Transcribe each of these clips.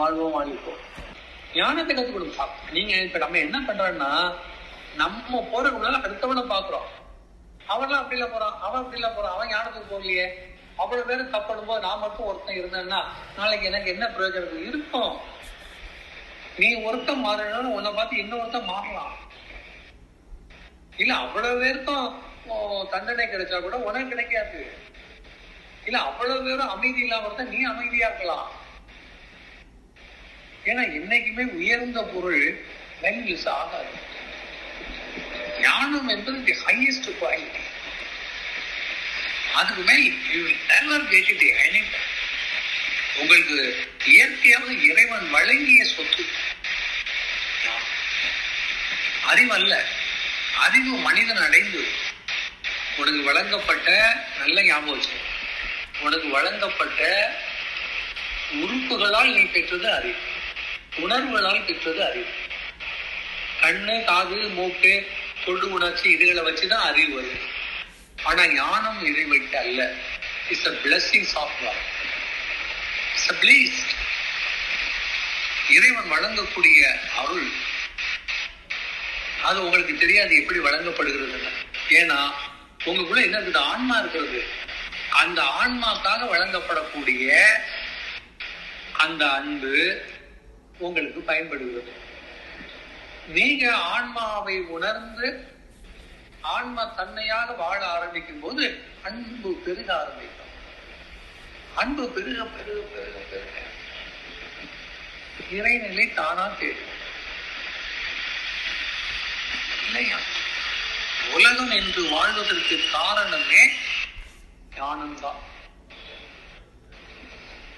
வாழ்வோம் வாழ்விப்போம் ஞானத்தை கற்றுக் கொடுப்பா நீங்க இப்ப நம்ம என்ன பண்றோம்னா நம்ம போறதுக்கு முன்னால அடுத்தவனை பாக்குறோம் அவன்லாம் அப்படி இல்ல போறான் அவன் அப்படி இல்ல போறான் அவன் ஞானத்துக்கு போகலையே. அவ்வளவு பேரும் தப்படும் போது நான் மட்டும் ஒருத்தன் இருந்தேன்னா நாளைக்கு எனக்கு என்ன பிரயோஜனம்? இருக்கும். நீ ஒருத்தன் மாறணும்னு உன்னை பார்த்து இன்னொருத்தன் மாறலாம். இல்ல அவ்வளவு பேருக்கும் தண்டனை கிடைச்சா கூட உனக்கு கிடைக்காது. இல்ல அவ்வளவு பேரும் அமைதி இல்லாம இருந்தா நீ அமைதியா இருக்கலாம். ஏன்னா என்னைக்குமே உயர்ந்த பொருள் வேல்யூஸ் ஆகாது. ஞானம் என்பது தி ஹையஸ்ட் குவாலிட்டி அதுக்கு மேல் you never get it any உங்களுக்கு இயற்கையாக இறைவன் வழங்கிய சொத்து. அறிவல்ல. அறிவு மனிதன் அடைந்து உனக்கு வழங்கப்பட்ட நல்ல ஞாபகம் உனக்கு வழங்கப்பட்ட உறுப்புகளால் நீ பெற்றது அறிவு. உணர்வுகளால் பெற்றது அறிவு. கண்ணு காது மூக்கு தொடு உணர்ச்சி இதுகளை வச்சுதான் அறிவு வருது. ஆனா ஞானம் இதை வைத்து அல்ல. It's a blessings of God it's a please இறைவன் வழங்கக்கூடிய அருள். அது உங்களுக்கு தெரியாது எப்படி வழங்கப்படுகிறது. ஏன்னா உங்களுக்குள்ள என்ன இருக்குது? ஆன்மா இருக்கிறது. அந்த ஆன்மாக்காக வழங்கப்படக்கூடிய அந்த அன்பு உங்களுக்கு பயன்படுகிறது. நீங்க ஆன்மாவை உணர்ந்து ஆன்மா தன்மையாக வாழ ஆரம்பிக்கும் போது அன்பு பெருக ஆரம்பிக்கும். அன்பு பெருக பெருக பெருக பெருக. இறைநிலை தானா தேடும் இல்லையா? உலகம் என்று வாழ்வதற்கு காரணமே ஞானம்தான்.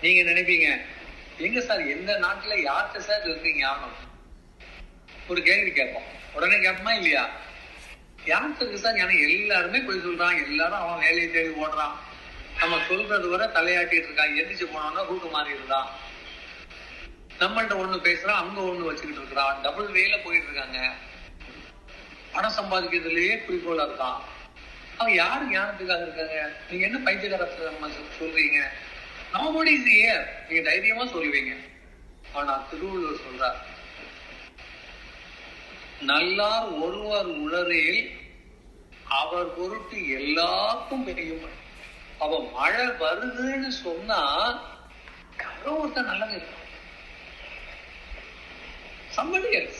நீங்க நினைப்பீங்க எங்க சார்? எந்த நாட்டுல யார்கிட்ட சார் இருக்கு ஞாபகம்? ஒரு கேள்வி கேட்போம். உடனே கேட்போமா இல்லையா? யார்கிட்ட இருக்கு சார்? ஞானம் எல்லாருமே போய் சொல்றான் எல்லாரும் அவன் வேலையை தேடி ஓடுறான். நம்ம சொல்றது வர தலையாட்டிட்டு இருக்கான். எந்திரிச்சு போனோம்னா ரூட்டு மாறி இருந்தான். நம்மள்ட்ட ஒண்ணு பேசுறான். அங்க ஒண்ணு வச்சுக்கிட்டு இருக்கிறான். டபுள் வேல போயிட்டு இருக்காங்க. பணம் சம்பாதிக்கிறதுலயே குறிக்கோளா இருக்கான். அவன் யாரு ஞானத்துக்காக இருக்காங்க? நீங்க என்ன பைத்தியகாரத்தை நம்ம சொல்றீங்க? நோபடி இஸ் ஏர் நீங்க தைரியமா சொல்லுவீங்க. ஆனா திருவள்ளுவர் சொல்றார் நல்லார் ஒருவர் உளரில் அவர் பொருட்டு எல்லாருக்கும் பெரியும் அவ மழை வருதுன்னு சொன்னா யாரோ ஒருத்தன் நல்லது இருக்கான் somebody else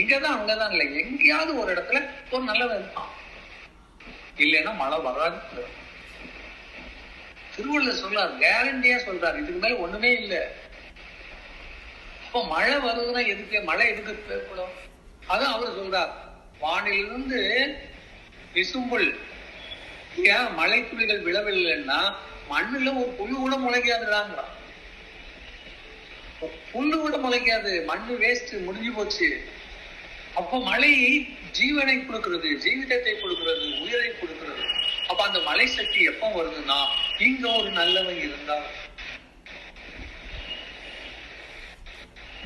இங்கதான் அங்கதான் இல்லை. எங்கேயாவது ஒரு இடத்துல ஒரு நல்லது இருப்பான் இல்லைன்னா மழை வராது. திருவள்ளுவர் சொல்றார் கேரண்டியா சொல்றாரு. இதுக்கு மேல ஒண்ணுமே இல்லை. அப்போ மழை வருதுன்னா எதுக்கு? மழை எதுக்கு தேவைப்படும் அதான் அவர் சொல்றார். வானிலிருந்து விசும்புல். ஏன் மழை துளிகள் விழவில்லைன்னா மண்ணுல ஒரு புல்லு கூட முளைக்காதுடாங்கிறான் புல்லு கூட முளைக்காது. மண்ணு வேஸ்ட் முடிஞ்சு போச்சு. அப்ப மழை ஜீவனை கொடுக்கிறது ஜீவிதத்தை கொடுக்கிறது உயிரை கொடுக்கிறது. அப்ப அந்த மலை சக்தி எப்ப வருதுன்னா இங்க ஒரு நல்லவன் இருந்தா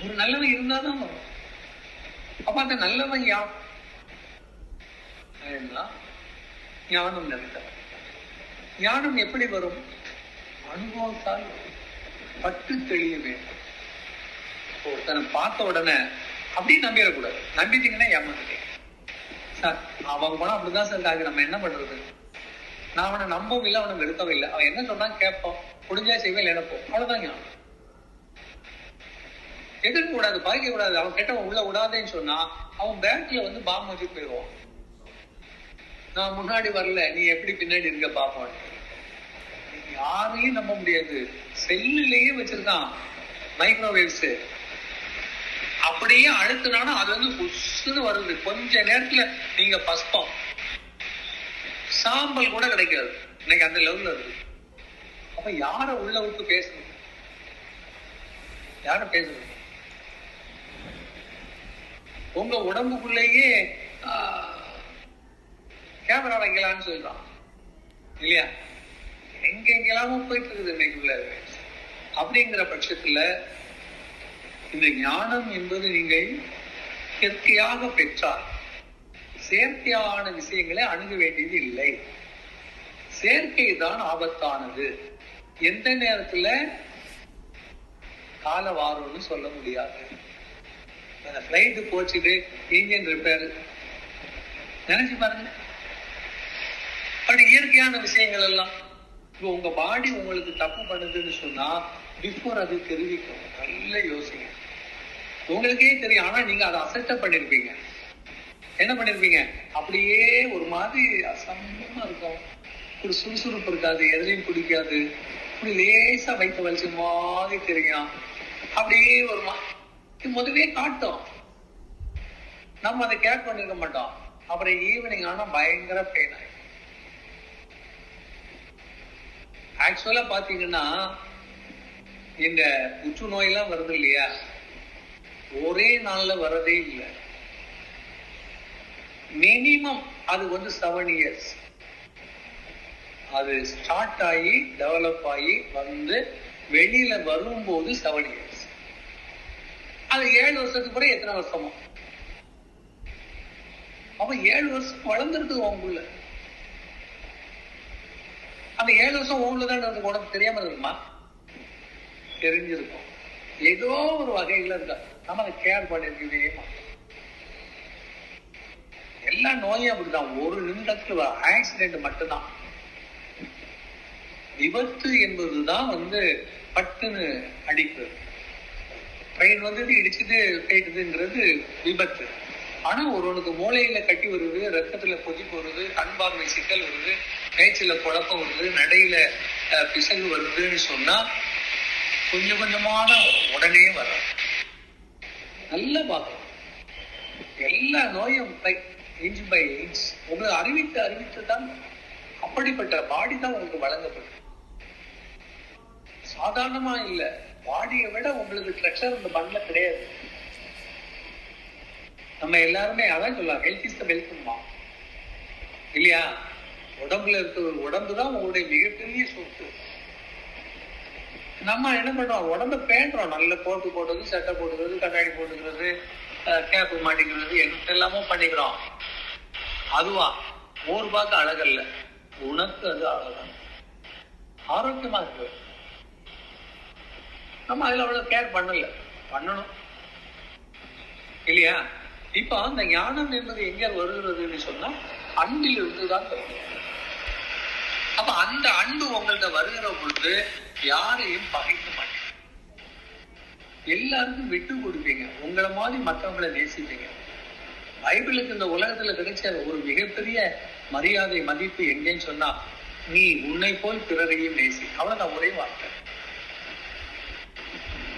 ஒரு நல்லவன் இருந்தாதான் வரும். அப்ப அந்த நல்லவன் யா ஞானம் நிறைந்தவன் ஞானம் எப்படி வரும்? அனுபவத்தால் பட்டு தெளிய வேண்டும். ஒருத்தனை பார்த்த உடனே அப்படியே நம்பிடக்கூடாது. நம்பிட்டீங்கன்னா ஏமாந்துட்டேன். சார் அவங்க போனா அப்படிதான் சார் ஆகுது நம்ம என்ன பண்றது? நான் அவனை நம்பவும் இல்லை அவனை வெறுக்கவும் இல்லை. அவன் என்ன சொன்னா கேட்போம். முடிஞ்சா செய்வேன் இழப்போம் அவ்வளவுதான் ஞானம் எதிர்க்க கூடாது பாதிக்க கூடாது அவன் கெட்டவன் உள்ள விடாதேன்னு சொன்னா அவன் பேங்க்ல வந்து பாம்பு வச்சு போயிடுவான். நான் முன்னாடி வரல நீ எப்படி பின்னாடி இருக்க பாப்பான் யாரையும் நம்ப முடியாது. செல்லுலயே வச்சிருக்கான் மைக்ரோவேவ்ஸ் அப்படியே அழுத்தினாலும் அது வந்து புஷ்னு வருது. கொஞ்ச நேரத்துல நீங்க பஸ்பம். சாம்பல் கூட கிடைக்காது. இன்னைக்கு அந்த லெவல்ல இருக்கு அப்ப யார உள்ள விட்டு பேசணும்? யார பேசணும்? உங்க உடம்புக்குள்ளேயே கேமரா வைக்கலாம்னு சொல்றான். இல்லையா? எங்க எங்கெல்லாமோ போயிட்டு இருக்குது இன்னைக்குள்ள. அப்படிங்கிற பட்சத்துல இந்த ஞானம் என்பது நீங்கள் இயற்கையாக பெற்றார் செயற்கையான விஷயங்களை அணுக வேண்டியது இல்லை. செயற்கை தான் ஆபத்தானது. எந்த நேரத்துல? கால வாரம்னு சொல்ல முடியாது. அந்த ஃபிளைட்டு போச்சுட்டு இன்ஜின் ரிப்பேர் நினைச்சு பாருங்க. அப்படி இயற்கையான விஷயங்கள் எல்லாம். இப்போ உங்க பாடி உங்களுக்கு தப்பு பண்ணுதுன்னு சொன்னா பிஃபோர் அது தெரிவிக்கும். நல்ல யோசிங்க உங்களுக்கே தெரியும். ஆனா நீங்க அதை அசெப்ட் பண்ணிருப்பீங்க. என்ன பண்ணிருப்பீங்க? அப்படியே ஒரு மாதிரி அசம்பமா இருக்கும் ஒரு சுறுசுறுப்பு இருக்காது எதுலையும் பிடிக்காது இப்படி லேசா வைத்த வலிச்ச மாதிரி தெரியும். அப்படியே ஒரு மாதிரி முதவே காட்டும். நம்ம அதை கேட் பண்ணிருக்க மாட்டோம். அப்புறம் ஈவினிங் ஆனா பயங்கர பெயின் ஆயிடும். ஆக்சுவலா பாத்தீங்கன்னா இந்த புற்றுநோய் எல்லாம் வருது இல்லையா? ஒரே நாள்ல வரதே இல்லை. மினிமம் அது வந்து செவன் இயர்ஸ் அது ஸ்டார்ட் ஆகி டெவலப் ஆகி வந்து வெளியில வரும்போது செவன் இயர்ஸ் அது ஏழு வருஷத்துக்கு பிறகு எத்தனை வருஷமா? அப்ப ஏழு வருஷம் வளர்ந்துருக்கு உங்களுக்குள்ள அந்த ஏழு வருஷம் உங்களுதான் இருக்கு உனக்கு தெரியாம இருக்குமா? தெரிஞ்சிருக்கும். ஏதோ ஒரு வகையில இருக்கா. நம்ம அதை கேர் பண்ணிருக்கவே மாட்டோம். எல்லா நோயும் அப்படிதான். ஒரு நிமிடத்துல ஆக்சிடென்ட் மட்டும்தான். விபத்து என்பதுதான் வந்து பட்டுன்னு அடிப்பு. ட்ரெயின் வந்தது இடிச்சுட்டு போயிட்டுதுங்கிறது விபத்து. ஆனா ஒருவனுக்கு மூளையில கட்டி வருது ரத்தத்துல கொதிப்பு வருது கண் பார்வை சிக்கல் வருது பேச்சுல குழப்பம் வருது நடையில பிசகு வருதுன்னு சொன்னா கொஞ்சம் கொஞ்சமான உடனே வரும் நல்லா பார்க்கணும் எல்லா நோயும் இன்ச் பை இன்ச் உங்களுக்கு அறிவித்து அறிவித்து தான் அப்படிப்பட்ட பாடி தான் உங்களுக்கு வழங்கப்படும். சாதாரணமா இல்ல பாடியை விட உங்களுக்கு ட்ரெஷர் இந்த மண்ணில் கிடையாது. நம்ம எல்லாருமே அதான் சொல்லலாம் ஹெல்த் இஸ் த வெல்த்மா இல்லையா? உடம்புல இருக்கிற உடம்பு தான் உங்களுடைய மிகப்பெரிய சொத்து. நம்ம என்ன பண்றோம் உடம்ப பேண்டுறோம். நல்ல கோட்டு போடுறது சட்டை போட்டுக்கிறது கண்ணாடி போட்டுக்கிறது கேப்பு மாட்டிக்கிறது எல்லாமோ பண்ணிக்கிறோம். அதுவா? ஒரு பார்க்க அழகல்ல. உனக்கு அது அழகா ஆரோக்கியமா இருக்கு. நம்ம அதுல அவ்வளவு கேர் பண்ணல. பண்ணணும். இல்லையா? இப்ப அந்த ஞானம் என்பது எங்க வருகிறதுன்னு சொன்னா அன்பில் இருந்துதான் வருது அப்ப அந்த அன்பு உங்கள்ட்ட வருகிற பொழுது யாரையும் பகைக்க மாட்டீங்க. எல்லாருக்கும் விட்டு கொடுப்பீங்க. உங்களை மாதிரி மற்றவங்களை நேசிப்பீங்க. பைபிளுக்கு இந்த உலகத்துல கிடைச்ச ஒரு மிகப்பெரிய மரியாதை மதிப்பு எங்கேன்னு சொன்னா நீ உன்னை போல் பிறரையும் நேசி. அவ்வளவுதான் ஒரே வார்த்தை.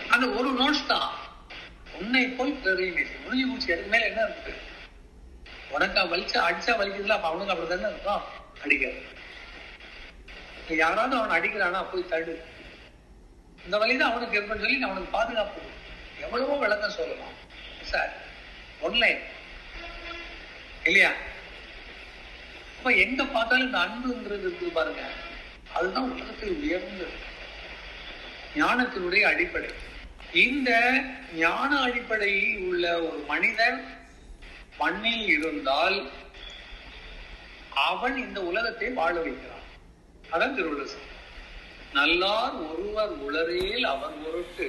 அந்த ஒரு நோட்ஸ் தான். உன்னை போல் பிறரையும் நேசி. முடிஞ்சு முடிச்சு அதுக்கு மேல என்ன இருக்கு? உனக்கா வலிச்சா அடிச்சா வலிக்குதுல அப்ப அவனுக்கு அப்படித்தானே இருக்கும்? அடிக்கிறது யாராவது அவன் அடிக்கிறானா போய் தடு இந்த வழிதான் அவனுக்கு இருக்குன்னு சொல்லி அவனுக்கு பாதுகாப்பு. எவ்வளவோ விளக்கம் சொல்லலாம் சார் ஒன்லைன். இல்லையா? அப்ப எங்க பார்த்தாலும் இந்த அன்புங்கிறது இருக்குது பாருங்க. அதுதான் உலகத்தில் உயர்ந்தது ஞானத்தினுடைய அடிப்படை. இந்த ஞான அடிப்படையில் உள்ள ஒரு மனிதன் மண்ணில் இருந்தால் அவன் இந்த உலகத்தை வாழ வைக்கிறான். அதான் திருவள்ளுவர் நல்லார் ஒருவர் உளரேல் அவர் பொருட்டு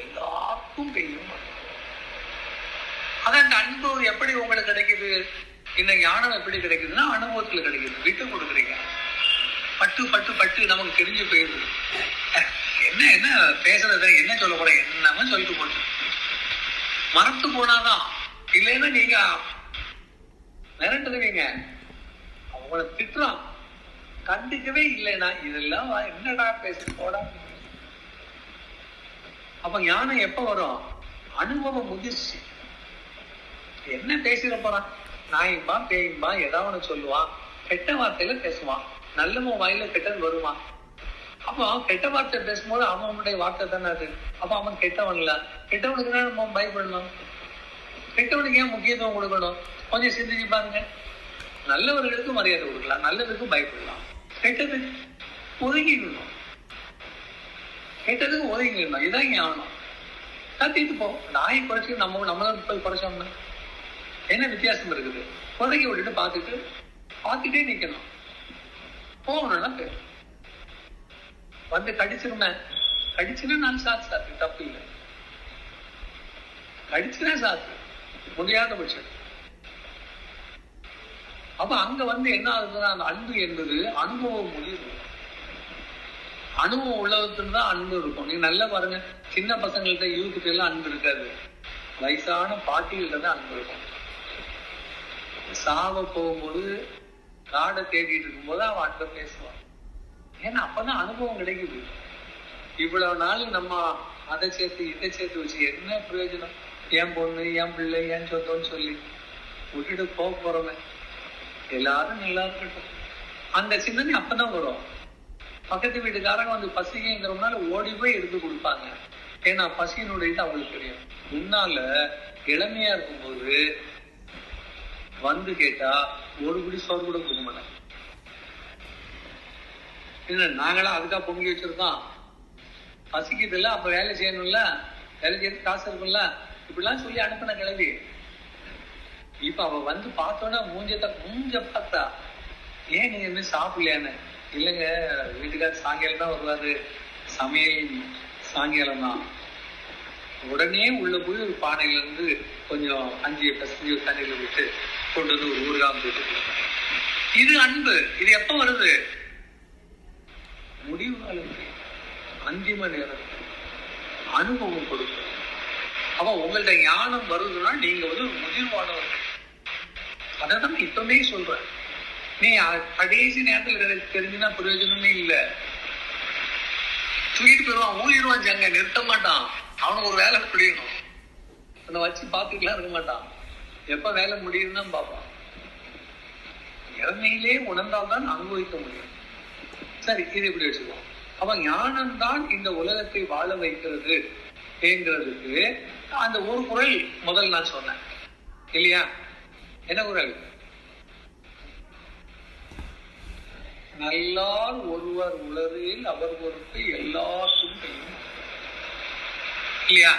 எல்லாருக்கும் பெய்யும் மழை. அதான் அன்பு எப்படி உங்களுக்கு கிடைக்குது? இந்த ஞானம் எப்படி கிடைக்குதுன்னா அனுபவத்துல கிடைக்குது. விட்டு கொடுக்குறீங்க. பட்டு பட்டு பட்டு நமக்கு தெரிஞ்சு போயிடுது. என்ன என்ன பேசுறது? என்ன சொல்ல போற என்னமோ சொல்லிட்டு போட்டு மறந்து போனாதான். இல்லைன்னா நீங்க மிரட்டுருவீங்க அவங்கள திட்டுறான் கண்டுக்கவே இல்லைன்னா இதெல்லாம் என்னடா பேசு போடா? அப்ப ஞானம் எப்ப வரும்? அனுபவம் முதிர்ச்சி. என்ன பேசிட போறான் நாயும்பா பேயும்பா ஏதாவது ஒண்ணு சொல்லுவான். கெட்ட வார்த்தையில பேசுவான். நல்லவன் வாயில கெட்டது வருவான் அப்போ கெட்ட வார்த்தை பேசும்போது அவனுடைய வார்த்தை தானே அது? அப்ப அவன் கெட்டவன்ல. கெட்டவனுக்கு தான் நம்ம பயப்படணும்? கெட்டவனுக்கு ஏன் முக்கியத்துவம் கொடுக்கணும்? கொஞ்சம் சிந்திச்சு பாருங்க. நல்லவர்களுக்கு மரியாதை கொடுக்கலாம். நல்லதுக்கு பயப்படலாம். கெட்டது ஒதுங்கிடணும் கெட்டதுக்கு ஒதுங்கிடணும் இதான் ஞானம் கத்திட்டு போ. நாயை குறைச்சி நம்ம நம்மளும் போய் குறைச்சோம்னா. என்ன வித்தியாசம் இருக்குது? குறைக்க விட்டுட்டு பார்த்துட்டு பார்த்துட்டே நிக்கணும். போகணும்னா பேர் வந்து கடிச்சிருமே. கடிச்சுன்னா நான் சாத்து சாத்து தப்பு இல்லை. கடிச்சுனா சாத்து. முடியாத பட்சம். அப்ப அங்க வந்து என்ன ஆகுதுன்னா அந்த அன்பு என்பது அனுபவம் முடியுது. அனுபவம் உள்ளவத்துல தான் அன்பு இருக்கும். நீங்க நல்லா பாருங்க. சின்ன பசங்கள்ட்ட யூத்துக்கு எல்லாம் அன்பு இருக்காது. வயசான பாட்டிகள்கிட்ட தான் அன்பு இருக்கும். சாவ போகும்போது காடை தேடிட்டு இருக்கும்போது அவன் அன்பை பேசுவான். ஏன்னா அப்பதான் அனுபவம் கிடைக்குது. இவ்வளவு நாள் நம்ம அதை சேர்த்து இதை சேர்த்து வச்சு என்ன பிரயோஜனம்? என் பொண்ணு என் பிள்ளை என் சொந்தம்னு சொல்லி விட்டுட்டு போக போறவன் எல்லாரும் நல்லா இருக்கட்டும். அந்த சிந்தனை அப்பதான் வரும். பக்கத்து வீட்டுக்காரங்க வந்து பசிங்கிறதுனால ஓடி போய் எடுத்து கொடுப்பாங்க. ஏன்னா பசியினுடைய இது அவங்களுக்கு தெரியும் முன்னால இளமையா இருக்கும்போது வந்து கேட்டா ஒரு குடி சோறு கூட கொடுக்க மாட்டாங்க. என்ன நாங்களாம் அதுக்காக பொங்கி வச்சிருக்கோம். பசிக்குது அப்ப வேலை செய்யணும்ல வேலை செய்யறது காசு இருக்கும்ல இப்படிலாம் சொல்லி அனுப்பின கிளம்பி இப்ப அவ வந்து பார்த்தோன்னா மூஞ்சத்தை மூஞ்ச பார்த்தா ஏன் நீங்க என்ன சாப்பிடலையான்னு? இல்லைங்க வீட்டுக்கார சாயங்காலம் தான் வருவாரு. சமையல் சாயங்காலம் தான். உடனே உள்ள போய் ஒரு பானையில இருந்து கொஞ்சம் அஞ்சு பசஞ்சு தண்ணியில விட்டு கொண்டு வந்து ஒரு ஊறுகாய் போட்டு இது அன்பு. இது எப்ப வருது? முடிவு காலத்தில் அந்திம நேரத்தில் அனுபவம் கொடுக்கும். அப்ப உங்கள்ட்ட ஞானம் வருதுன்னா நீங்க வந்து முதிர்வானவர். முதிர்வானவர்கள் அதை தான் இப்பவுமே சொல்றேன். நீ கடைசி நேரத்துல எனக்கு தெரிஞ்சுன்னா பிரயோஜனமே இல்லை. தூக்கிட்டு போயிடுவான். ஊழிடுவான் ஜங்க. நிறுத்த மாட்டான். அவனுக்கு ஒரு வேலை புரியணும். அதை வச்சு பார்த்துக்கலாம் இருக்க மாட்டான். எப்ப வேலை முடியுதுன்னு பார்ப்போம் பார்ப்பான். இளமையிலே உணர்ந்தால்தான் அனுபவிக்க முடியும். சரி இது இப்படி வச்சுக்குவோம் அப்ப ஞானம்தான் இந்த உலகத்தை வாழ வைக்கிறது என்கிறதுக்கு அந்த ஒரு குரல் முதல் நான் சொன்னேன். இல்லையா? என்ன குரல்? நல்லால் ஒருவர் உலரில் அவர் பொறுப்பு எல்லாருக்கும் இல்லையா?